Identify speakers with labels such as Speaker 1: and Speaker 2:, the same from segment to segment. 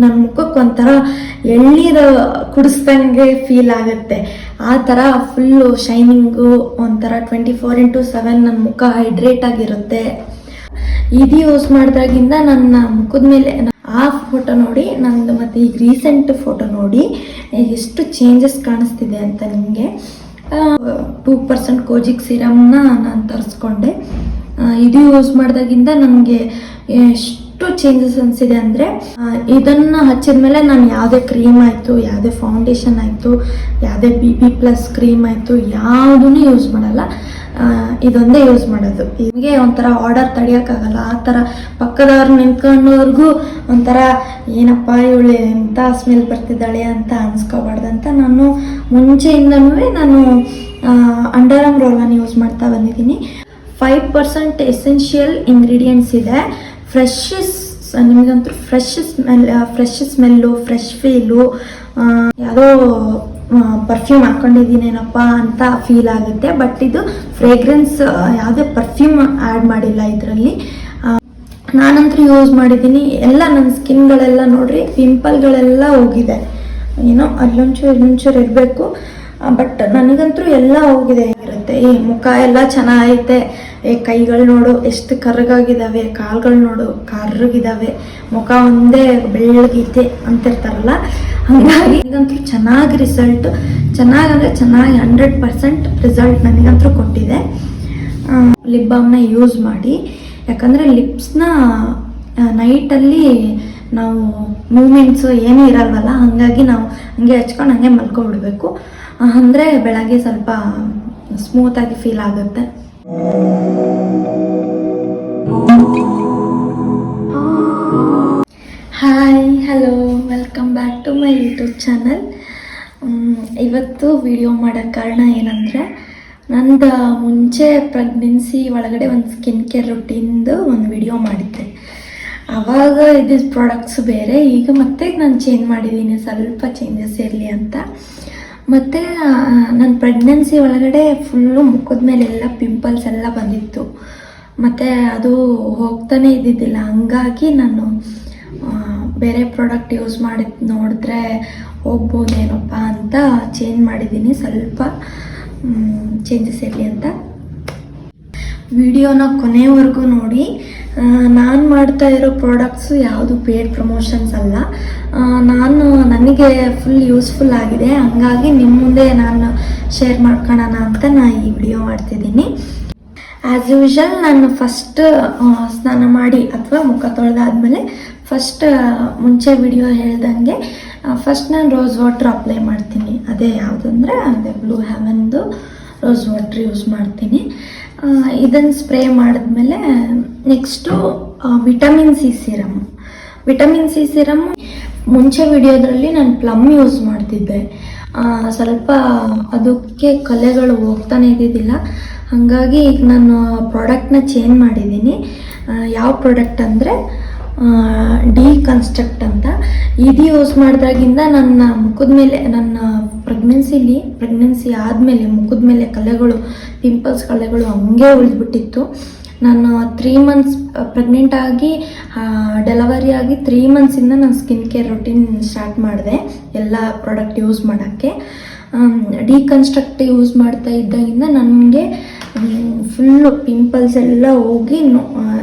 Speaker 1: ನನ್ನ ಮುಖಕ್ಕೆ ಒಂಥರ ಎಳ್ನೀರು ಕುಡಿಸ್ದಂಗೆ ಫೀಲ್ ಆಗುತ್ತೆ. ಆ ಥರ ಫುಲ್ಲು ಶೈನಿಂಗು ಒಂಥರ ಟ್ವೆಂಟಿ ಫೋರ್ ಇಂಟು ಸೆವೆನ್ ನನ್ನ ಮುಖ ಹೈಡ್ರೇಟ್ ಆಗಿರುತ್ತೆ. ಇದು ಯೂಸ್ ಮಾಡಿದಾಗಿಂದ ನನ್ನ ಮುಖದ ಮೇಲೆ ಆ ಫೋಟೋ ನೋಡಿ, ನಂದು ಮತ್ತು ಈಗ ರೀಸೆಂಟ್ ಫೋಟೋ ನೋಡಿ, ಎಷ್ಟು ಚೇಂಜಸ್ ಕಾಣಿಸ್ತಿದೆ ಅಂತ ನಿಮಗೆ. ಟೂ ಪರ್ಸೆಂಟ್ ಕೋಜಿಕ್ ಸಿರಮ್ನ ನಾನು ತರಿಸ್ಕೊಂಡೆ. ಇದು ಯೂಸ್ ಮಾಡಿದಾಗಿಂದ ನನಗೆ ಚೇಂಜಸ್ ಅನಿಸಿದೆ ಅಂದರೆ ಇದನ್ನು ಹಚ್ಚಿದ ಮೇಲೆ ನಾನು ಯಾವುದೇ ಕ್ರೀಮ್ ಆಯಿತು, ಯಾವುದೇ ಫೌಂಡೇಶನ್ ಆಯಿತು, ಯಾವುದೇ ಬಿ ಬಿ ಪ್ಲಸ್ ಕ್ರೀಮ್ ಆಯಿತು ಯಾವುದೂ ಯೂಸ್ ಮಾಡಲ್ಲ. ಇದೊಂದೇ ಯೂಸ್ ಮಾಡೋದು. ನಿಮಗೆ ಒಂಥರ ಆರ್ಡರ್ ತಡೆಯೋಕ್ಕಾಗಲ್ಲ ಆ ಥರ ಪಕ್ಕದವ್ರು ನಿಂತ್ಕೊಂಡವ್ರಿಗೂ ಒಂಥರ, ಏನಪ್ಪ ಇವಳು ಎಂಥ ಸ್ಮೆಲ್ ಬರ್ತಿದ್ದಾಳೆ ಅಂತ ಅನ್ಸ್ಕೋಬಾರ್ದಂತ ನಾನು ಮುಂಚೆಯಿಂದನೂ ನಾನು ಅಂಡರ್ ಆಮ್ ರೋಲನ್ನು ಯೂಸ್ ಮಾಡ್ತಾ ಬಂದಿದ್ದೀನಿ. ಫೈವ್ ಪರ್ಸೆಂಟ್ ಎಸೆನ್ಷಿಯಲ್ ಇಂಗ್ರೀಡಿಯೆಂಟ್ಸ್ ಇದೆ. Fresh ನಿಮಗಂತೂ fresh smell fresh smell fresh feel ಯಾವುದೋ ಪರ್ಫ್ಯೂಮ್ ಹಾಕೊಂಡಿದ್ದೀನೇನಪ್ಪ ಅಂತ ಫೀಲ್ ಆಗುತ್ತೆ. ಬಟ್ ಇದು ಫ್ರೇಗ್ರೆನ್ಸ್ ಯಾವುದೇ ಪರ್ಫ್ಯೂಮ್ ಆ್ಯಡ್ ಮಾಡಿಲ್ಲ ಇದರಲ್ಲಿ. ನಾನಂತೂ ಯೂಸ್ ಮಾಡಿದ್ದೀನಿ. ಎಲ್ಲ ನನ್ನ ಸ್ಕಿನ್ಗಳೆಲ್ಲ ನೋಡ್ರಿ ಪಿಂಪಲ್ಗಳೆಲ್ಲ ಹೋಗಿದೆ. ಏನೋ ಅಲ್ಲೊಂಚೂರು ಇಲ್ಲೊಂಚೂರು ಇರಬೇಕು. ಬಟ್ ನನಗಂತೂ ಎಲ್ಲ ಹೋಗಿದೆ. ಇರುತ್ತೆ ಈ ಮುಖ ಎಲ್ಲ ಚೆನ್ನಾಗೈತೆ. ಏ, ಕೈಗಳು ನೋಡು, ಎಷ್ಟು ಕರ್ರಗಾಗಿದ್ದಾವೆ ಕಾಲ್ಗಳು ನೋಡು ಕರ್ರಗಿದ್ದಾವೆ ಮುಖ ಒಂದೇ ಬೆಳ್ಳಗೈತೆ ಅಂತಿರ್ತಾರಲ್ಲ? ಹಂಗಾಗಿ ಈಗಂತೂ ಚೆನ್ನಾಗಿ ರಿಸಲ್ಟ್ ಚೆನ್ನಾಗಂದ್ರೆ ಚೆನ್ನಾಗಿ ಹಂಡ್ರೆಡ್ ಪರ್ಸೆಂಟ್ ರಿಸಲ್ಟ್ ನನಗಂತೂ ಕೊಟ್ಟಿದೆ. ಲಿಪ್ ಬಾಮ್ನ ಯೂಸ್ ಮಾಡಿ. ಯಾಕಂದರೆ ಲಿಪ್ಸ್ನ ನೈಟಲ್ಲಿ ನಾವು ಮೂಮೆಂಟ್ಸು ಏನೂ ಇರಲ್ವಲ್ಲ? ಹಾಗಾಗಿ ನಾವು ಹಂಗೆ ಹಚ್ಕೊಂಡು ಹಂಗೆ ಮಲ್ಕೊಬಿಡ್ಬೇಕು ಅಂದರೆ ಬೆಳಗ್ಗೆ ಸ್ವಲ್ಪ ಸ್ಮೂತಾಗಿ ಫೀಲ್ ಆಗುತ್ತೆ hi hello welcome back to my YouTube channel ಇವತ್ತು ವಿಡಿಯೋ ಮಾಡೋಕ್ಕೆ ಕಾರಣ ಏನಂದರೆ, ನಂದು ಮುಂಚೆ ಪ್ರೆಗ್ನೆನ್ಸಿ ಒಳಗಡೆ ಒಂದು ಸ್ಕಿನ್ ಕೇರ್ ರುಟೀನ್ದು ಒಂದು ವಿಡಿಯೋ ಮಾಡಿದ್ದೆ. ಆವಾಗ ಇದ್ದಿದ್ದ ಪ್ರಾಡಕ್ಟ್ಸ್ ಬೇರೆ, ಈಗ ಮತ್ತೆ ನಾನು ಚೇಂಜ್ ಮಾಡಿದ್ದೀನಿ ಸ್ವಲ್ಪ ಚೇಂಜಸ್ ಇರಲಿ ಅಂತ. ಮತ್ತು ನನ್ನ ಪ್ರೆಗ್ನೆನ್ಸಿ ಒಳಗಡೆ ಫುಲ್ಲು ಮುಖದ ಮೇಲೆ ಎಲ್ಲ ಪಿಂಪಲ್ಸ್ ಎಲ್ಲ ಬಂದಿತ್ತು. ಮತ್ತು ಅದು ಹೋಗ್ತಾನೆ ಇದ್ದಿದ್ದಿಲ್ಲ. ಹಂಗಾಗಿ ನಾನು ಬೇರೆ ಪ್ರಾಡಕ್ಟ್ ಯೂಸ್ ಮಾಡಿ, ನೋಡಿದ್ರೆ ಹೋಗ್ಬೋದೇನಪ್ಪ ಅಂತ ಚೇಂಜ್ ಮಾಡಿದ್ದೀನಿ. ಸ್ವಲ್ಪ ಚೇಂಜಸ್ ಇರಲಿ ಅಂತ. ವಿಡಿಯೋನ ಕೊನೆವರೆಗೂ ನೋಡಿ. ನಾನು ಮಾಡ್ತಾ ಇರೋ ಪ್ರಾಡಕ್ಟ್ಸು ಯಾವುದು ಪೇಡ್ ಪ್ರಮೋಷನ್ಸ್ ಅಲ್ಲ. ನಾನು ನನಗೆ ಫುಲ್ ಯೂಸ್ಫುಲ್ ಆಗಿದೆ. ಹಂಗಾಗಿ ನಿಮ್ಮ ಮುಂದೆ ನಾನು ಶೇರ್ ಮಾಡ್ಕೊಳ್ಳೋಣ ಅಂತ ನಾನು ಈ ವಿಡಿಯೋ ಮಾಡ್ತಿದ್ದೀನಿ. ಆ್ಯಸ್ ಯೂಶಲ್ ನಾನು ಫಸ್ಟ್ ಸ್ನಾನ ಮಾಡಿ ಅಥವಾ ಮುಖ ತೊಳೆದಾದ್ಮೇಲೆ ಫಸ್ಟ್ ಮುಂಚೆ ವಿಡಿಯೋ ಹೇಳ್ದಂಗೆ ಫಸ್ಟ್ ನಾನು ರೋಸ್ ವಾಟ್ರ್ ಅಪ್ಲೈ ಮಾಡ್ತೀನಿ. ಅದೇ ಯಾವುದಂದ್ರೆ ಅದೇ ಬ್ಲೂ ಹ್ಯಾವನ್ದು ರೋಸ್ ವಾಟ್ರ್ ಯೂಸ್ ಮಾಡ್ತೀನಿ. ಇದನ್ನು ಸ್ಪ್ರೇ ಮಾಡಿದ್ಮೇಲೆ next vitamin C serum vitamin C serum ಮುಂಚೆ ವಿಡಿಯೋದ್ರಲ್ಲಿ ನಾನು ಪ್ಲಮ್ ಯೂಸ್ ಮಾಡ್ತಿದ್ದೆ. ಸ್ವಲ್ಪ ಅದಕ್ಕೆ ಕಲೆಗಳು ಹೋಗ್ತಾನೆ ಇದ್ದಿದ್ದಿಲ್ಲ. ಹಾಗಾಗಿ ಈಗ ನಾನು ಪ್ರಾಡಕ್ಟ್ನ ಚೇಂಜ್ ಮಾಡಿದ್ದೀನಿ. ಯಾವ ಪ್ರಾಡಕ್ಟ್ ಅಂದರೆ ಡಿ ಕನ್ಸ್ಟ್ರಕ್ಟ್ ಅಂತ. ಇದು ಯೂಸ್ ಮಾಡಿದಾಗಿಂದ ನನ್ನ ಮುಖದ ಮೇಲೆ, ನನ್ನ ಪ್ರೆಗ್ನೆನ್ಸಿಲಿ ಪ್ರೆಗ್ನೆನ್ಸಿ ಆದಮೇಲೆ, ಮುಖದ ಮೇಲೆ ಕಲೆಗಳು ಪಿಂಪಲ್ಸ್ ಕಲೆಗಳು ಹಂಗೆ ಉಳಿದ್ಬಿಟ್ಟಿತ್ತು. ನಾನು ತ್ರೀ ಮಂತ್ಸ್ ಪ್ರೆಗ್ನೆಂಟ್ ಆಗಿ ಡೆಲಿವರಿ ಆಗಿ ತ್ರೀ ಮಂತ್ಸಿಂದ ನಾನು ಸ್ಕಿನ್ ಕೇರ್ ರೊಟೀನ್ ಸ್ಟಾರ್ಟ್ ಮಾಡಿದೆ, ಎಲ್ಲ ಪ್ರಾಡಕ್ಟ್ ಯೂಸ್ ಮಾಡೋಕ್ಕೆ. ಡಿಕನ್ಸ್ಟ್ರಕ್ಟ್ ಯೂಸ್ ಮಾಡ್ತಾ ಇದ್ದಾಗಿಂದ ನನಗೆ ಫುಲ್ಲು ಪಿಂಪಲ್ಸ್ ಎಲ್ಲ ಹೋಗಿ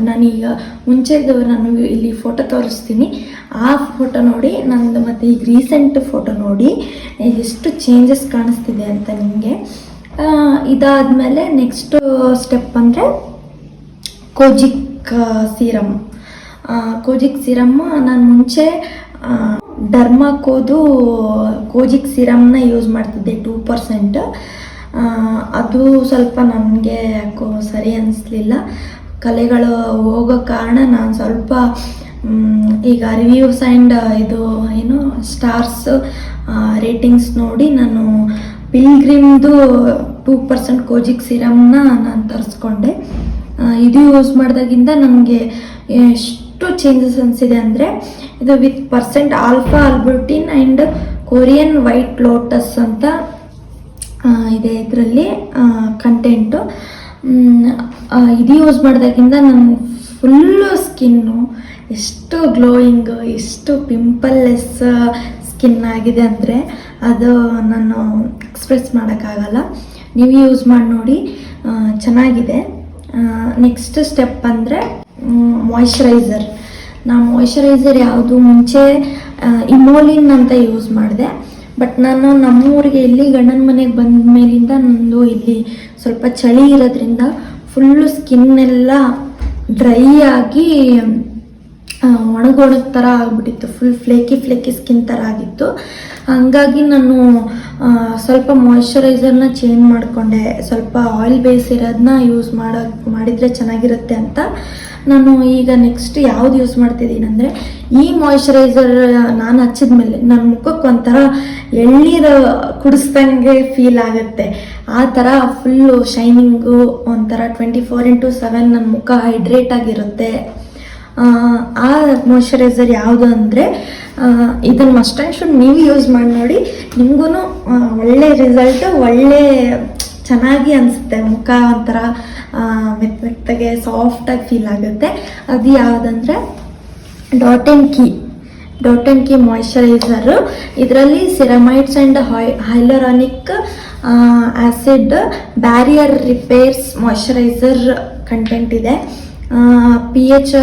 Speaker 1: ನಾನೀಗ ಮುಂಚೆದು ನಾನು ಇಲ್ಲಿ ಫೋಟೋ ತೋರಿಸ್ತೀನಿ. ಆ ಫೋಟೋ ನೋಡಿ, ನಂದು ಮತ್ತು ಈಗ ರೀಸೆಂಟ್ ಫೋಟೋ ನೋಡಿ, ಎಷ್ಟು ಚೇಂಜಸ್ ಕಾಣಿಸ್ತಿದೆ ಅಂತ ನಿಮಗೆ. ಇದಾದಮೇಲೆ ನೆಕ್ಸ್ಟ್ ಸ್ಟೆಪ್ ಅಂದರೆ ಕೋಜಿಕ್ ಸೀರಮ್ ಕೋಜಿಕ್ ಸೀರಮ್ಮು ನಾನು ಮುಂಚೆ ಡರ್ಮಾಕೋದು ಕೋಜಿಕ್ ಸಿರಮ್ನ ಯೂಸ್ ಮಾಡ್ತಿದ್ದೆ ಟೂ ಪರ್ಸೆಂಟ್ ಅದು ಸ್ವಲ್ಪ ನನಗೆ ಯಾಕೋ ಸರಿ ಅನ್ನಿಸ್ಲಿಲ್ಲ ಕಲೆಗಳು ಹೋಗೋ ಕಾರಣ ನಾನು ಸ್ವಲ್ಪ ಈಗ ರಿವ್ಯೂಸ್ ಆ್ಯಂಡ್ ಇದು ಏನು ಸ್ಟಾರ್ಸ್ ರೇಟಿಂಗ್ಸ್ ನೋಡಿ ನಾನು ಪಿಲ್ಗ್ರಿಮ್ದು ಟೂ ಪರ್ಸೆಂಟ್ ಕೋಜಿಕ್ ಸಿರಮ್ನ ನಾನು ತರಿಸ್ಕೊಂಡೆ. ಇದು ಯೂಸ್ ಮಾಡಿದಾಗಿಂದ ನನಗೆ ಎಷ್ಟು ಚೇಂಜಸ್ ಅನಿಸಿದೆ ಅಂದರೆ ಇದು with percent alpha arbutin and Korean white lotus ಅಂತ ಇದೆ ಇದರಲ್ಲಿ ಕಂಟೆಂಟು ಇದು ಯೂಸ್ ಮಾಡಿದಾಗಿಂದ ನನ್ನ ಫುಲ್ಲು ಸ್ಕಿನ್ನು ಎಷ್ಟು ಗ್ಲೋಯಿಂಗ್ ಎಷ್ಟು ಪಿಂಪಲ್ಲೆಸ್ ಸ್ಕಿನ್ ಆಗಿದೆ ಅಂದರೆ ಅದು ನಾನು ಎಕ್ಸ್ಪ್ರೆಸ್ ಮಾಡೋಕ್ಕಾಗಲ್ಲ. ನೀವು ಯೂಸ್ ಮಾಡಿ ನೋಡಿ ಚೆನ್ನಾಗಿದೆ. ನೆಕ್ಸ್ಟ್ ಸ್ಟೆಪ್ ಅಂದರೆ ಮಾಯ್ಶ್ಚರೈಸರ್ ನಾ ಮಾಯ್ಶ್ಚರೈಸರ್ ಯಾವುದು ಮುಂಚೆ ಇಮೋಲಿನ್ ಅಂತ ಯೂಸ್ ಮಾಡಿದೆ. ಬಟ್ ನಾನು ನಮ್ಮೂರಿಗೆ ಇಲ್ಲಿ ಗಂಡನ ಮನೆಗೆ ಬಂದ ಮೇಲಿಂದ ನಂದು ಇಲ್ಲಿ ಸ್ವಲ್ಪ ಚಳಿ ಇರೋದ್ರಿಂದ ಫುಲ್ಲು ಸ್ಕಿನ್ನೆಲ್ಲ ಡ್ರೈ ಆಗಿ ಒಣಗೊಣಗ ಥರ ಆಗಿಬಿಟ್ಟಿತ್ತು. ಫುಲ್ ಫ್ಲೇಕಿ ಫ್ಲೇಕಿ ಸ್ಕಿನ್ ಥರ ಆಗಿತ್ತು. ಹಂಗಾಗಿ ನಾನು ಸ್ವಲ್ಪ ಮಾಯ್ಶ್ಚರೈಸರ್ನ ಚೇಂಜ್ ಮಾಡಿಕೊಂಡೆ. ಸ್ವಲ್ಪ ಆಯಿಲ್ ಬೇಸ್ ಇರೋದನ್ನ ಯೂಸ್ ಮಾಡೋ, ಮಾಡಿದರೆ ಚೆನ್ನಾಗಿರುತ್ತೆ ಅಂತ. ನಾನು ಈಗ ನೆಕ್ಸ್ಟ್ ಯಾವ್ದು ಯೂಸ್ ಮಾಡ್ತಿದ್ದೀನಿ ಅಂದರೆ ಈ ಮಾಯ್ಶ್ಚರೈಸರ್ ನಾನು ಹಚ್ಚಿದ ಮೇಲೆ ನನ್ನ ಮುಖಕ್ಕೆ ಒಂಥರ ಎಳ್ನೀರು ಕುಡಿಸ್ದಂಗೆ ಫೀಲ್ ಆಗುತ್ತೆ. ಆ ಥರ ಫುಲ್ಲು ಶೈನಿಂಗು ಒಂಥರ ಟ್ವೆಂಟಿ ಫೋರ್ ಇಂಟು ಸೆವೆನ್ ನನ್ನ ಮುಖ ಹೈಡ್ರೇಟ್ ಆಗಿರುತ್ತೆ. ಆ, ಆ ಮಾಯ್ಶ್ಚರೈಸರ್ ಯಾವುದು ಅಂದರೆ ಇದನ್ನು ಮಸ್ಟ್ ಆ್ಯಂಡ್ ಶುಡ್ ನೀವು ಯೂಸ್ ಮಾಡಿ ನೋಡಿ. ನಿಮಗೂ ಒಳ್ಳೆ ರಿಸಲ್ಟ್ ಒಳ್ಳೆ ಚೆನ್ನಾಗಿ ಅನಿಸುತ್ತೆ, ಮುಖ ಒಂಥರ ಮೆತ್ತಗೆ ಸಾಫ್ಟಾಗಿ ಫೀಲ್ ಆಗುತ್ತೆ. ಅದು ಯಾವುದಂದ್ರೆ Dot and Key Dot and Key moisturiser ಇದರಲ್ಲಿ ceramides and hyaluronic acid barrier repairs moisturiser content ಇದೆ. P H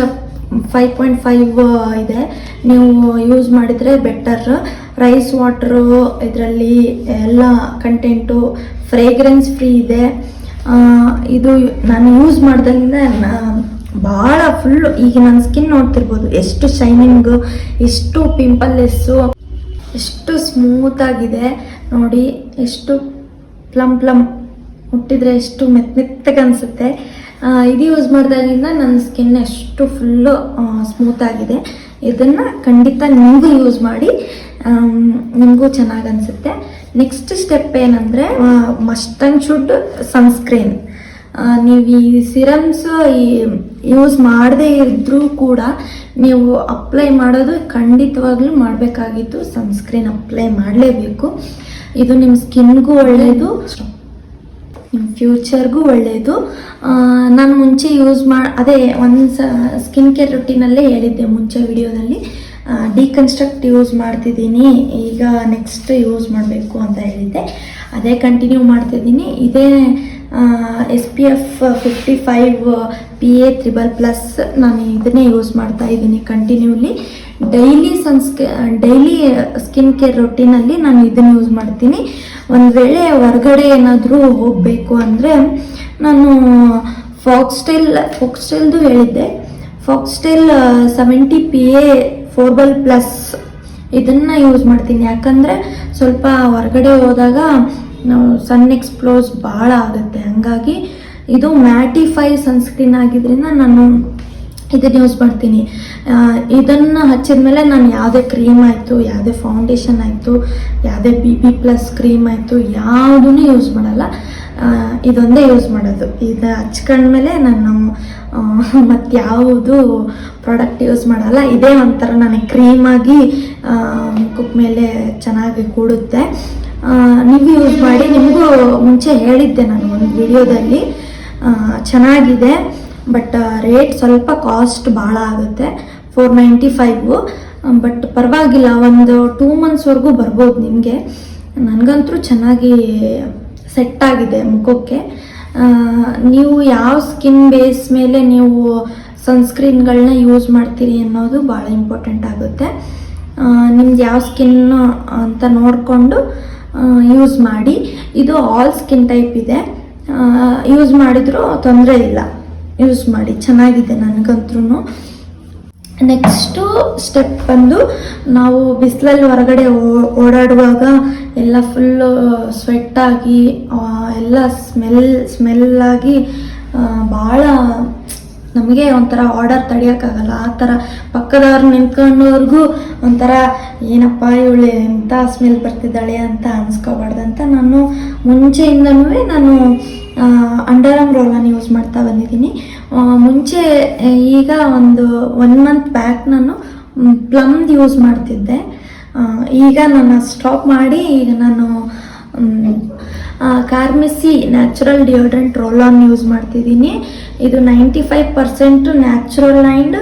Speaker 1: five point five ಇದೆ. ನೀವು ಯೂಸ್ ಮಾಡಿದರೆ ಬೆಟರ್ ರೈಸ್ ವಾಟ್ರು ಇದರಲ್ಲಿ ಎಲ್ಲ ಕಂಟೆಂಟು ಫ್ರೇಗ್ರೆನ್ಸ್ ಫ್ರೀ ಇದೆ. ಇದು ನಾನು ಯೂಸ್ ಮಾಡ್ದಾಗಿಂದ ಭಾಳ ಫುಲ್ಲು ಈಗ ನನ್ನ ಸ್ಕಿನ್ ನೋಡ್ತಿರ್ಬೋದು. ಎಷ್ಟು ಶೈನಿಂಗು ಎಷ್ಟು ಪಿಂಪಲ್ಲೆಸ್ಸು ಎಷ್ಟು ಸ್ಮೂತಾಗಿದೆ ನೋಡಿ, ಎಷ್ಟು ಪ್ಲಮ್ ಪ್ಲಮ್ ಹುಟ್ಟಿದರೆ ಎಷ್ಟು ಮೆತ್ತ ಮೆತ್ತಗೆ ಅನಿಸುತ್ತೆ. ಇದು ಯೂಸ್ ಮಾಡಿದಾಗಿಂದ ನನ್ನ ಸ್ಕಿನ್ ಎಷ್ಟು ಫುಲ್ಲು ಸ್ಮೂತ್ ಆಗಿದೆ. ಇದನ್ನು ಖಂಡಿತ ನಿಮಗೂ ಯೂಸ್ ಮಾಡಿ ನಿಮಗೂ ಚೆನ್ನಾಗಿ ಅನಿಸುತ್ತೆ. ನೆಕ್ಸ್ಟ್ ಸ್ಟೆಪ್ ಏನಂದರೆ ಮಸ್ಟ್ ಅಂಡ್ ಶುಡ್ ಸನ್ಸ್ಕ್ರೀನ್ ನೀವು ಈ ಸಿರಮ್ಸ್ ಯೂಸ್ ಮಾಡದೇ ಇದ್ದರೂ ಕೂಡ ನೀವು ಅಪ್ಲೈ ಮಾಡೋದು ಖಂಡಿತವಾಗ್ಲೂ ಮಾಡಬೇಕಾಗಿತ್ತು ಸನ್ಸ್ಕ್ರೀನ್ ಅಪ್ಲೈ ಮಾಡಲೇಬೇಕು. ಇದು ನಿಮ್ಮ ಸ್ಕಿನ್ಗೂ ಒಳ್ಳೆಯದು ಫ್ಯೂಚರ್ಗೂ ಒಳ್ಳೆಯದು ನಾನು ಮುಂಚೆ ಯೂಸ್ ಮಾ, ಅದೇ ಒಂದು ಸ್ಕಿನ್ ಕೇರ್ ರುಟೀನಲ್ಲೇ ಹೇಳಿದ್ದೆ ಮುಂಚೆ ವಿಡಿಯೋದಲ್ಲಿ. ಡಿಕನ್ಸ್ಟ್ರಕ್ಟ್ ಯೂಸ್ ಮಾಡ್ತಿದ್ದೀನಿ, ಈಗ ನೆಕ್ಸ್ಟ್ ಯೂಸ್ ಮಾಡಬೇಕು ಅಂತ ಹೇಳಿದ್ದೆ. ಅದೇ ಕಂಟಿನ್ಯೂ ಮಾಡ್ತಿದ್ದೀನಿ. ಇದೇ S P F fifty five, P A triple plus ನಾನು ಇದನ್ನೇ ಯೂಸ್ ಮಾಡ್ತಾ ಇದ್ದೀನಿ ಕಂಟಿನ್ಯೂಲಿ. ಡೈಲಿ ಸನ್ಸ್ಕ ಡೈಲಿ ಸ್ಕಿನ್ ಕೇರ್ ರೊಟೀನಲ್ಲಿ ನಾನು ಇದನ್ನು ಯೂಸ್ ಮಾಡ್ತೀನಿ. ಒಂದು ವೇಳೆ ಹೊರಗಡೆ ಏನಾದರೂ ಹೋಗಬೇಕು ಅಂದರೆ ನಾನು ಫಾಕ್ಸ್ಟೈಲ್ ಫಾಕ್ಸ್ಟೈಲ್ದು ಹೇಳಿದ್ದೆ. ಫಾಕ್ಸ್ಟೈಲ್ ಸೆವೆಂಟಿ ಪಿ ಎ ಫೋರ್ಬಲ್ ಪ್ಲಸ್ ಇದನ್ನು ಯೂಸ್ ಮಾಡ್ತೀನಿ. ಯಾಕಂದರೆ ಸ್ವಲ್ಪ ಹೊರಗಡೆ ಹೋದಾಗ ನಾವು ಸನ್ ಎಕ್ಸ್ಪ್ಲೋಸ್ ಭಾಳ ಆಗುತ್ತೆ. ಹಂಗಾಗಿ ಇದು ಮ್ಯಾಟಿಫೈ ಸನ್ಸ್ಕ್ರೀನ್ ಆಗಿದ್ದರಿಂದ ನಾನು ಇದನ್ನು ಯೂಸ್ ಮಾಡ್ತೀನಿ. ಇದನ್ನು ಹಚ್ಚಿದ ಮೇಲೆ ನಾನು ಯಾವುದೇ ಕ್ರೀಮ್ ಆಯಿತು, ಯಾವುದೇ ಫೌಂಡೇಶನ್ ಆಯಿತು, ಯಾವುದೇ ಬಿ ಬಿ ಪ್ಲಸ್ ಕ್ರೀಮ್ ಆಯಿತು ಯಾವುದೂ ಯೂಸ್ ಮಾಡಲ್ಲ. ಇದೊಂದೇ ಯೂಸ್ ಮಾಡೋದು. ಇದು ಹಚ್ಕೊಂಡ್ಮೇಲೆ ನಾನು ಮತ್ತು ಯಾವುದು ಪ್ರಾಡಕ್ಟ್ ಯೂಸ್ ಮಾಡಲ್ಲ. ಇದೇ ಒಂಥರ ನನಗೆ ಕ್ರೀಮಾಗಿ ಮುಖದ ಮೇಲೆ ಚೆನ್ನಾಗಿ ಕೂಡುತ್ತೆ. ನೀವು ಯೂಸ್ ಮಾಡಿ, ನಿಮಗೂ ಮುಂಚೆ ಹೇಳಿದ್ದೆ ನಾನು ಒಂದು ವಿಡಿಯೋದಲ್ಲಿ ಚೆನ್ನಾಗಿದೆ. ಬಟ್ ರೇಟ್ ಸ್ವಲ್ಪ ಕಾಸ್ಟ್ ಭಾಳ ಆಗುತ್ತೆ. ಫೋರ್ ನೈಂಟಿ ಫೈವು ಬಟ್ ಪರವಾಗಿಲ್ಲ, ಒಂದು ಟೂ ಮಂತ್ಸ್ವರೆಗೂ ಬರ್ಬೋದು ನಿಮಗೆ. ನನಗಂತೂ ಚೆನ್ನಾಗಿ ಸೆಟ್ ಆಗಿದೆ ಮುಖಕ್ಕೆ. ನೀವು ಯಾವ ಸ್ಕಿನ್ ಬೇಸ್ ಮೇಲೆ ನೀವು ಸನ್ಸ್ಕ್ರೀನ್ಗಳನ್ನ ಯೂಸ್ ಮಾಡ್ತೀರಿ ಅನ್ನೋದು ಭಾಳ ಇಂಪಾರ್ಟೆಂಟ್ ಆಗುತ್ತೆ. ನಿಮ್ದು ಯಾವ ಸ್ಕಿನ್ ಅಂತ ನೋಡಿಕೊಂಡು ಯೂಸ್ ಮಾಡಿ. ಇದು ಆಲ್ ಸ್ಕಿನ್ ಟೈಪ್ ಇದೆ. ಯೂಸ್ ಮಾಡಿದರೂ ತೊಂದರೆ ಇಲ್ಲ. ಯೂಸ್ ಮಾಡಿ, ಚೆನ್ನಾಗಿದೆ ನನಗಂತೂ ನೆಕ್ಸ್ಟು ಸ್ಟೆಪ್ ಬಂದು ನಾವು ಬಿಸಿಲಲ್ಲಿ ಹೊರಗಡೆ ಓಡಾಡುವಾಗ ಎಲ್ಲ ಫುಲ್ಲು ಸ್ವೆಟ್ಟಾಗಿ ಎಲ್ಲ ಸ್ಮೆಲ್ ಸ್ಮೆಲ್ಲಾಗಿ ಭಾಳ ನಮಗೆ ಒಂಥರ ಆರ್ಡರ್ ತಡೆಯೋಕ್ಕಾಗಲ್ಲ ಆ ಥರ ಪಕ್ಕದವ್ರು ನಿಂತ್ಕೊಂಡವ್ರಿಗೂ ಒಂಥರ, ಏನಪ್ಪ ಇವಳು ಎಂಥ ಸ್ಮೆಲ್ ಬರ್ತಿದ್ದಾಳೆ ಅಂತ ಅನ್ಸ್ಕೋಬಾರ್ದಂತ ನಾನು ಮುಂಚೆಯಿಂದನೂ ನಾನು ಅಂಡರ್ ಆಮ್ ರೋಲನ್ನು ಯೂಸ್ ಮಾಡ್ತಾ ಬಂದಿದ್ದೀನಿ. ಮುಂಚೆ ಈಗ ಒಂದು ಒನ್ ಮಂತ್ ಬ್ಯಾಕ್ ನಾನು ಪ್ಲಮ್ದು ಯೂಸ್ ಮಾಡ್ತಿದ್ದೆ. ಈಗ ನಾನು ಸ್ಟಾಪ್ ಮಾಡಿ, ಈಗ ನಾನು Carmesi natural deodorant roll on use ಮಾಡ್ತಿದ್ದೀನಿ. ಇದು ninety five percent natural and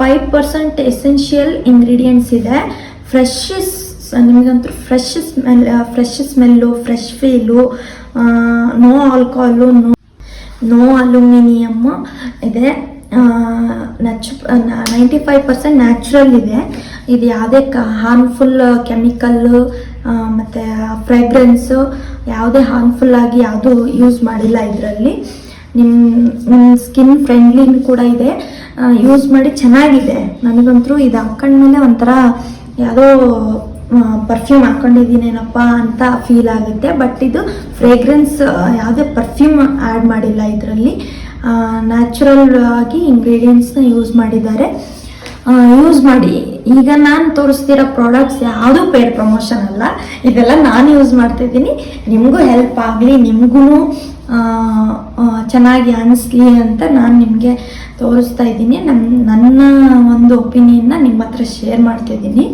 Speaker 1: five percent essential ingredients ಇದೆ. Fresh ನಿಮಗಂತೂ fresh smell fresh smell, fresh feel no alcohol, no no aluminium ಇದೆ. ನಚ್ ನೈಂಟಿ ಫೈವ್ ಪರ್ಸೆಂಟ್ ನ್ಯಾಚುರಲ್ ಇದೆ. ಇದು ಯಾವುದೇ ಕ harmful chemical ಮತ್ತು ಫ್ರೇಗ್ರೆನ್ಸು ಯಾವುದೇ ಹಾರ್ಮ್ಫುಲ್ ಆಗಿ ಯಾವುದೂ ಯೂಸ್ ಮಾಡಿಲ್ಲ ಇದರಲ್ಲಿ. ನಿಮ್ಮ ನಿಮ್ಮ ಸ್ಕಿನ್ ಫ್ರೆಂಡ್ಲಿ ಕೂಡ ಇದೆ. ಯೂಸ್ ಮಾಡಿ ಚೆನ್ನಾಗಿದೆ. ನನಗಂತೂ ಇದು ಹಾಕೊಂಡ್ಮೇಲೆ ಒಂಥರ ಯಾವುದೋ ಪರ್ಫ್ಯೂಮ್ ಹಾಕ್ಕೊಂಡಿದ್ದೀನೇನಪ್ಪ ಅಂತ ಫೀಲ್ ಆಗುತ್ತೆ. ಬಟ್ ಇದು ಫ್ರೇಗ್ರೆನ್ಸ್ ಯಾವುದೇ ಪರ್ಫ್ಯೂಮ್ ಆ್ಯಡ್ ಮಾಡಿಲ್ಲ ಇದರಲ್ಲಿ. ನ್ಯಾಚುರಲ್ ಆಗಿ ಇಂಗ್ರೀಡಿಯೆಂಟ್ಸ್ನ ಯೂಸ್ ಮಾಡಿದ್ದಾರೆ. ಯೂಸ್ ಮಾಡಿ. ಈಗ ನಾನು ತೋರಿಸ್ತಿರೋ ಪ್ರಾಡಕ್ಟ್ಸ್ ಯಾವುದೂ ಪೇಡ್ ಪ್ರಮೋಷನ್ ಅಲ್ಲ. ಇದೆಲ್ಲ ನಾನು ಯೂಸ್ ಮಾಡ್ತಿದ್ದೀನಿ. ನಿಮಗೂ ಹೆಲ್ಪ್ ಆಗಲಿ ನಿಮಗೂ ಚೆನ್ನಾಗಿ ಅನಿಸ್ಲಿ ಅಂತ ನಾನು ನಿಮಗೆ ತೋರಿಸ್ತಾ ಇದ್ದೀನಿ. ನನ್ನ ನನ್ನ ಒಂದು ಒಪಿನಿಯನ್ನ ನಿಮ್ಮ ಹತ್ರ ಶೇರ್ ಮಾಡ್ತಿದ್ದೀನಿ.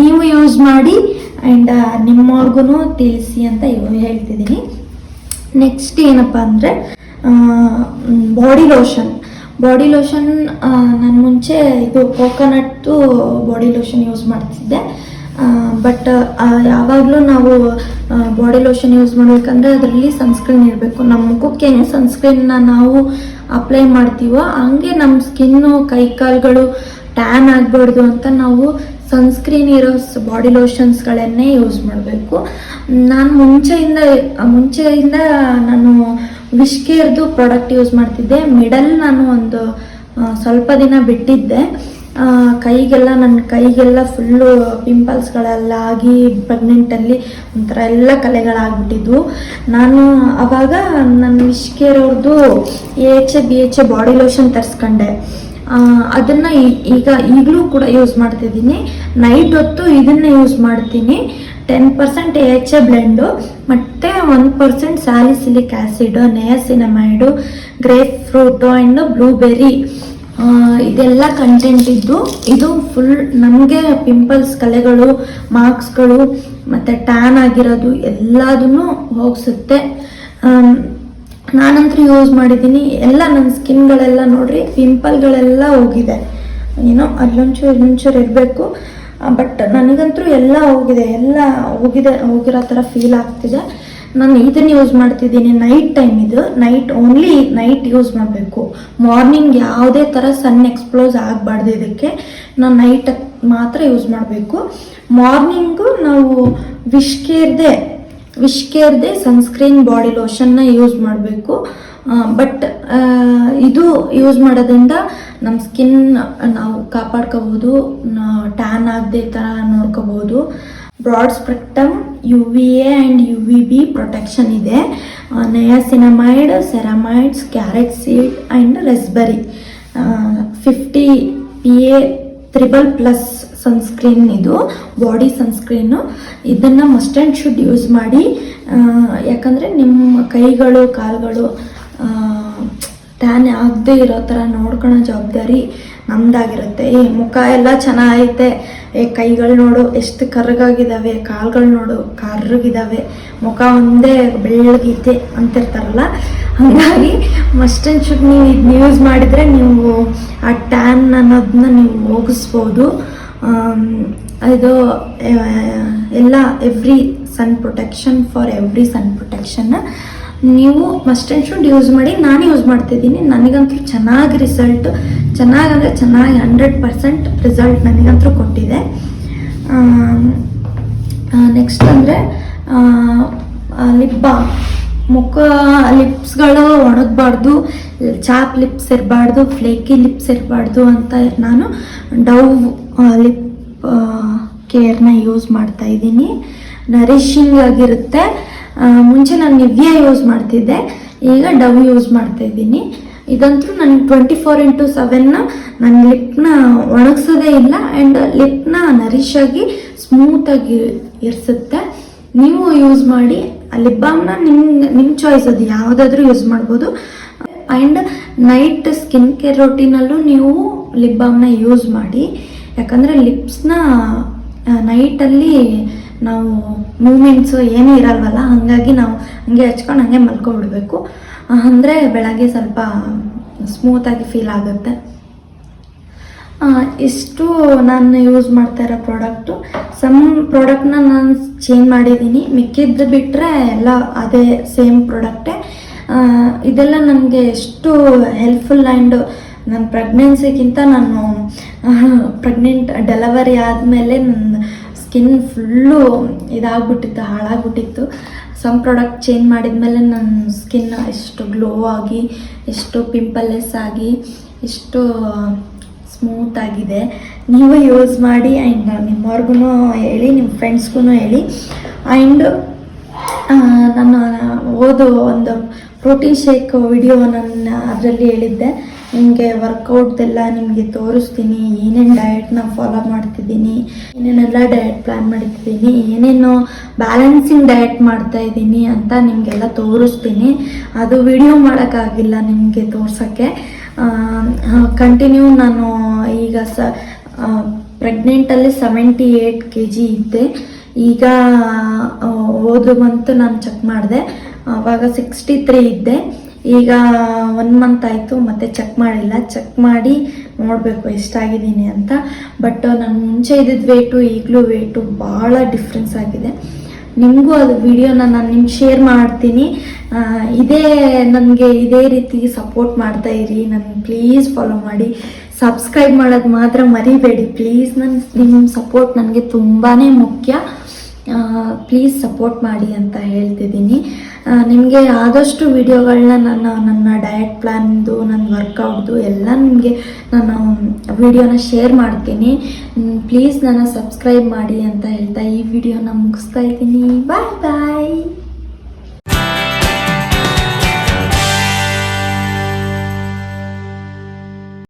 Speaker 1: ನೀವು ಯೂಸ್ ಮಾಡಿ ಆ್ಯಂಡ್ ನಿಮ್ಮವ್ರಿಗೂ ತಿಳಿಸಿ ಅಂತ ಹೇಳ್ತಿದ್ದೀನಿ. ನೆಕ್ಸ್ಟ್ ಏನಪ್ಪ ಅಂದರೆ ಬಾಡಿ ಲೋಷನ್ ಬಾಡಿ ಲೋಷನ್ ನಾನು ಮುಂಚೆ ಇದು ಕೋಕೋನಟ್ಟು ಬಾಡಿ ಲೋಷನ್ ಯೂಸ್ ಮಾಡ್ತಿದ್ದೆ. ಬಟ್ ಯಾವಾಗಲೂ ನಾವು ಬಾಡಿ ಲೋಷನ್ ಯೂಸ್ ಮಾಡಬೇಕಂದ್ರೆ ಅದರಲ್ಲಿ ಸನ್ಸ್ಕ್ರೀನ್ ಇರಬೇಕು. ನಮ್ಮ ಮುಖಕ್ಕೆ ಸನ್ಸ್ಕ್ರೀನ್ನ ನಾವು ಅಪ್ಲೈ ಮಾಡ್ತೀವೋ, ಹಂಗೆ ನಮ್ಮ ಸ್ಕಿನ್ನು ಕೈ ಕಾಲುಗಳು ಟ್ಯಾನ್ ಆಗಬಾರ್ದು ಅಂತ ನಾವು ಸನ್ಸ್ಕ್ರೀನ್ ಇರೋ ಬಾಡಿ ಲೋಷನ್ಸ್ಗಳನ್ನೇ ಯೂಸ್ ಮಾಡಬೇಕು. ನಾನು ಮುಂಚೆಯಿಂದ ಮುಂಚೆಯಿಂದ ನಾನು ವಿಶ್ಕೇರ್ದು ಪ್ರಾಡಕ್ಟ್ ಯೂಸ್ ಮಾಡ್ತಿದ್ದೆ. ಮಿಡಲ್ ನಾನು ಒಂದು ಸ್ವಲ್ಪ ದಿನ ಬಿಟ್ಟಿದ್ದೆ. ಕೈಗೆಲ್ಲ ನನ್ನ ಕೈಗೆಲ್ಲ ಫುಲ್ಲು ಪಿಂಪಲ್ಸ್ಗಳೆಲ್ಲ ಆಗಿ ಪ್ರೆಗ್ನೆಂಟಲ್ಲಿ ಒಂಥರ ಎಲ್ಲ ಕಲೆಗಳಾಗ್ಬಿಟ್ಟಿದ್ವು. ನಾನು ಆವಾಗ ನನ್ನ ವಿಶ್ಕೇರ್ ಅವ್ರದ್ದು A H A B H A body lotion ತರಿಸ್ಕೊಂಡೆ ಅದನ್ನು ಈಗ ಈಗಲೂ ಕೂಡ ಯೂಸ್ ಮಾಡ್ತಿದ್ದೀನಿ. ನೈಟ್ ಹೊತ್ತು ಇದನ್ನು ಯೂಸ್ ಮಾಡ್ತೀನಿ. Ten percent H A blend ಮತ್ತು one percent salicylic acid niacinamide grapefruit and blueberry ಇದೆಲ್ಲ ಕಂಟೆಂಟ್ ಇದ್ದು, ಇದು ಫುಲ್ ನಮಗೆ ಪಿಂಪಲ್ಸ್ ಕಲೆಗಳು ಮಾರ್ಕ್ಸ್ಗಳು ಮತ್ತು ಟ್ಯಾನ್ ಆಗಿರೋದು ಎಲ್ಲದನ್ನು ಹೋಗಿಸುತ್ತೆ. ನಾನಂತೂ ಯೂಸ್ ಮಾಡಿದ್ದೀನಿ. ಎಲ್ಲ ನನ್ನ ಸ್ಕಿನ್ಗಳೆಲ್ಲ ನೋಡಿರಿ ಪಿಂಪಲ್ಗಳೆಲ್ಲ ಹೋಗಿದೆ. ಏನೋ ಅಲ್ಲೊಂಚೂರು ಇಲ್ಲೊಂಚೂರು ಇರಬೇಕು. ಬಟ್ ನನಗಂತೂ ಎಲ್ಲ ಹೋಗಿದೆ ಎಲ್ಲ ಹೋಗಿದೆ, ಹೋಗಿರೋ ಥರ ಫೀಲ್ ಆಗ್ತಿದೆ. ನಾನು ಇದನ್ನು ಯೂಸ್ ಮಾಡ್ತಿದ್ದೀನಿ ನೈಟ್ ಟೈಮ್ ಇದು. ನೈಟ್ ಓನ್ಲಿ ನೈಟ್ ಯೂಸ್ ಮಾಡಬೇಕು. ಮಾರ್ನಿಂಗ್ ಯಾವುದೇ ಥರ ಸನ್ ಎಕ್ಸ್ಪ್ಲೋಸ್ ಆಗಬಾರ್ದು ಇದಕ್ಕೆ. ನಾನು ನೈಟ್ ಮಾತ್ರ ಯೂಸ್ ಮಾಡಬೇಕು. ಮಾರ್ನಿಂಗು ನಾವು ವಿಷ್ಕೇರ್ದೆ ವಿಷ್ಕೇರ್ದೆ ಸನ್ಸ್ಕ್ರೀನ್ ಬಾಡಿ ಲೋಷನ್ನ ಯೂಸ್ ಮಾಡಬೇಕು. ಬಟ್ ಇದು ಯೂಸ್ ಮಾಡೋದ್ರಿಂದ ನಮ್ಮ ಸ್ಕಿನ್ ನಾವು ಕಾಪಾಡ್ಕೋಬೋದು ಟ್ಯಾನ್ ಆಗದೆ ಥರ ನೋಡ್ಕೋಬೋದು. Broad spectrum U V A and U V B protection ಇದೆ. Niacinamide ceramides carrot seed and raspberry fifty P A triple plus sunscreen ಇದು ಬಾಡಿ ಸನ್ಸ್ಕ್ರೀನು ಇದನ್ನು ಮಸ್ಟ್ ಆ್ಯಂಡ್ ಶುಡ್ ಯೂಸ್ ಮಾಡಿ ಯಾಕಂದರೆ ನಿಮ್ಮ ಕೈಗಳು, ಕಾಲುಗಳು ಟ್ಯಾನ್ ಆಗದೆ ಇರೋ ಥರ ನೋಡ್ಕೊಳೋ ಜವಾಬ್ದಾರಿ ನಮ್ದಾಗಿರುತ್ತೆ. ಈ ಮುಖ ಎಲ್ಲ ಚೆನ್ನಾಗೈತೆ. ಏ, ಕೈಗಳು ನೋಡು, ಎಷ್ಟು ಕರ್ರಗಾಗಿದ್ದಾವೆ ಕಾಲುಗಳು ನೋಡು ಕರ್ರಗಿದ್ದಾವೆ ಮುಖ ಒಂದೇ ಬೆಳ್ಳಗೈತೆ ಅಂತಿರ್ತಾರಲ್ಲ? ಹಾಗಾಗಿ ಮಸ್ಟ್ ಆ್ಯಂಡ್ ಶುಡ್ ನೀವು ಇದನ್ನ ಯೂಸ್ ಮಾಡಿದರೆ ನೀವು ಆ ಟ್ಯಾನ್ ಅನ್ನೋದನ್ನ ನೀವು ಹೋಗಿಸ್ಬೋದು. ಇದು ಎಲ್ಲ every sun protection for every sun protection ನೀವು ಮಸ್ಟ್ ಆ್ಯಂಡ್ ಶುಡ್ ಯೂಸ್ ಮಾಡಿ, ನಾನು ಯೂಸ್ ಮಾಡ್ತಿದ್ದೀನಿ. ನನಗಂತೂ ಚೆನ್ನಾಗಿ ರಿಸಲ್ಟ್ ಚೆನ್ನಾಗಂದರೆ ಚೆನ್ನಾಗಿ ಹಂಡ್ರೆಡ್ ಪರ್ಸೆಂಟ್ ರಿಸಲ್ಟ್ ನನಗಂತೂ ಕೊಟ್ಟಿದೆ. ನೆಕ್ಸ್ಟ್ ಅಂದರೆ ಲಿಪ್ ಮುಖ ಲಿಪ್ಸ್ಗಳು ಒಣಗಬಾರ್ದು ಚಾಪ್ ಲಿಪ್ಸ್ ಇರಬಾರ್ದು ಫ್ಲೇಕಿ ಲಿಪ್ಸ್ ಇರಬಾರ್ದು ಅಂತ ನಾನು ಡವ್ ಲಿಪ್ ಕೇರ್ನ ಯೂಸ್ ಮಾಡ್ತಾ ನರಿಷಿಂಗ್ ಆಗಿರುತ್ತೆ. ಮುಂಚೆ ನಾನು ನಿವ್ಯ ಯೂಸ್ ಮಾಡ್ತಿದ್ದೆ, ಈಗ ಡವ್ ಯೂಸ್ ಮಾಡ್ತಾ ಇದ್ದೀನಿ. ಇದಂತೂ ನನ್ನ ಟ್ವೆಂಟಿ ಫೋರ್ ಇಂಟು ಸೆವೆನ್ನ ನನ್ನ ಲಿಪ್ನ ಒಣಗಿಸೋದೇ ಇಲ್ಲ ಆ್ಯಂಡ್ ಲಿಪ್ನ ನರಿಶ್ ಆಗಿ ಸ್ಮೂತಾಗಿ ಇರಿಸುತ್ತೆ. ನೀವು ಯೂಸ್ ಮಾಡಿ ಲಿಪ್ ಬಾಮ್ನ ನಿಮ್ಮ ನಿಮ್ಮ ಚಾಯ್ಸ್ ಅದು, ಯಾವುದಾದ್ರೂ ಯೂಸ್ ಮಾಡ್ಬೋದು. ಆ್ಯಂಡ್ ನೈಟ್ ಸ್ಕಿನ್ ಕೇರ್ ರೊಟೀನಲ್ಲೂ ನೀವು ಲಿಪ್ ಬಾಮ್ನ ಯೂಸ್ ಮಾಡಿ. ಯಾಕಂದರೆ ಲಿಪ್ಸ್ನ ನೈಟಲ್ಲಿ ನಾವು ಮೂಮೆಂಟ್ಸು ಏನೂ ಇರಲ್ವಲ್ಲ, ಹಾಗಾಗಿ ನಾವು ಹಂಗೆ ಹಚ್ಕೊಂಡು ಹಂಗೆ ಮಲ್ಕೊಬಿಡ್ಬೇಕು ಅಂದರೆ ಬೆಳಗ್ಗೆ ಸ್ವಲ್ಪ ಸ್ಮೂತಾಗಿ ಫೀಲ್ ಆಗುತ್ತೆ. ಇಷ್ಟು ನಾನು ಯೂಸ್ ಮಾಡ್ತಾ ಇರೋ ಪ್ರಾಡಕ್ಟು ಸಮ್ ಪ್ರಾಡಕ್ಟ್ನ ನಾನು ಚೇಂಜ್ ಮಾಡಿದ್ದೀನಿ. ಮಿಕ್ಕಿದ್ದು ಬಿಟ್ಟರೆ ಎಲ್ಲ ಅದೇ ಸೇಮ್ ಪ್ರಾಡಕ್ಟೇ ಇದೆಲ್ಲ ನನಗೆ ಎಷ್ಟು ಹೆಲ್ಪ್ಫುಲ್ ಆ್ಯಂಡ್ ನನ್ನ ಪ್ರೆಗ್ನೆನ್ಸಿಗಿಂತ ನಾನು ಪ್ರೆಗ್ನೆಂಟ್ ಡೆಲಿವರಿ ಆದಮೇಲೆ ನನ್ನ ಸ್ಕಿನ್ ಫುಲ್ಲು ಇದಾಗ್ಬಿಟ್ಟಿತ್ತು, ಹಾಳಾಗ್ಬಿಟ್ಟಿತ್ತು. ಸಮ್ ಪ್ರಾಡಕ್ಟ್ ಚೇಂಜ್ ಮಾಡಿದ್ಮೇಲೆ ನನ್ನ ಸ್ಕಿನ್ ಎಷ್ಟು ಗ್ಲೋ ಆಗಿ, ಎಷ್ಟು ಪಿಂಪಲ್ಲೆಸ್ ಆಗಿ, ಎಷ್ಟು ಸ್ಮೂತ್ ಆಗಿದೆ. ನೀವು ಯೂಸ್ ಮಾಡಿ ಆ್ಯಂಡ್ ನಿಮ್ಮವ್ರಿಗೂ ಹೇಳಿ ನಿಮ್ಮ ಫ್ರೆಂಡ್ಸ್ಗೂ ಹೇಳಿ. ಆ್ಯಂಡ್ ನಾನು ಓದು ಒಂದು ಪ್ರೋಟೀನ್ ಶೇಕ್ ವಿಡಿಯೋ ನನ್ನ ಅದರಲ್ಲಿ ಹೇಳಿದ್ದೆ. ನಿಮಗೆ ವರ್ಕೌಟ್ದೆಲ್ಲ ನಿಮಗೆ ತೋರಿಸ್ತೀನಿ, ಏನೇನು ಡಯಟ್ನ ಫಾಲೋ ಮಾಡ್ತಿದ್ದೀನಿ, ಏನೇನೆಲ್ಲ ಡಯಟ್ ಪ್ಲ್ಯಾನ್ ಮಾಡಿದ್ದೀನಿ ಏನೇನು ಬ್ಯಾಲೆನ್ಸಿಂಗ್ ಡಯಟ್ ಮಾಡ್ತಾ ಇದ್ದೀನಿ ಅಂತ ನಿಮಗೆಲ್ಲ ತೋರಿಸ್ತೀನಿ. ಅದು ವಿಡಿಯೋ ಮಾಡೋಕ್ಕಾಗಿಲ್ಲ ನಿಮಗೆ ತೋರ್ಸೋಕ್ಕೆ. ಕಂಟಿನ್ಯೂ ನಾನು ಈಗ ಸ ಪ್ರೆಗ್ನೆಂಟಲ್ಲಿ ಸೆವೆಂಟಿ ಏಯ್ಟ್ ಕೆ ಜಿ ಇದ್ದೆ. ಈಗ ಓದು ಮಂತ್ ನಾನು ಚೆಕ್ ಮಾಡಿದೆ. ಆವಾಗ ಸಿಕ್ಸ್ಟಿ ತ್ರೀ ಇದ್ದೆ. ಈಗ ಒನ್ ಮಂತ್ ಆಯಿತು, ಮತ್ತೆ ಚೆಕ್ ಮಾಡಿಲ್ಲ. ಚೆಕ್ ಮಾಡಿ ನೋಡಬೇಕು ಎಷ್ಟಾಗಿದ್ದೀನಿ ಅಂತ. ಬಟ್ ನಾನು ಮುಂಚೆ ಇದ್ದಿದ್ದ ವೇಟು ಈಗಲೂ ವೇಟು ಭಾಳ ಡಿಫ್ರೆನ್ಸ್ ಆಗಿದೆ. ನಿಮಗೂ ಅದು ವಿಡಿಯೋನ ನಾನು ನಿಮ್ಗೆ ಶೇರ್ ಮಾಡ್ತೀನಿ. ಇದೇ ನನಗೆ ಇದೇ ರೀತಿ ಸಪೋರ್ಟ್ ಮಾಡ್ತಾ ಇರಿ. ನನ್ನ ಪ್ಲೀಸ್ ಫಾಲೋ ಮಾಡಿ. ಸಬ್ಸ್ಕ್ರೈಬ್ ಮಾಡೋದು ಮಾತ್ರ ಮರಿಬೇಡಿ. ಪ್ಲೀಸ್ ನನ್ನ ನಿಮ್ಮ ಸಪೋರ್ಟ್ ನನಗೆ ತುಂಬಾ ಮುಖ್ಯ. ಪ್ಲೀಸ್ ಸಪೋರ್ಟ್ ಮಾಡಿ ಅಂತ ಹೇಳ್ತಿದ್ದೀನಿ. ನಿಮಗೆ ಆದಷ್ಟು ವಿಡಿಯೋಗಳನ್ನ ನಾನು ನನ್ನ ಡಯಟ್ ಪ್ಲ್ಯಾನ್ದು ನನ್ನ ವರ್ಕೌಟ್ದು ಎಲ್ಲ ನಿಮಗೆ ನಾನು ವಿಡಿಯೋನ ಶೇರ್ ಮಾಡ್ತೀನಿ. ಪ್ಲೀಸ್ ನನ್ನ ಸಬ್ಸ್ಕ್ರೈಬ್ ಮಾಡಿ ಅಂತ ಹೇಳ್ತಾ ಈ ವಿಡಿಯೋನ ಮುಗಿಸ್ತಾ ಇದ್ದೀನಿ. ಬಾಯ್ ಬಾಯ್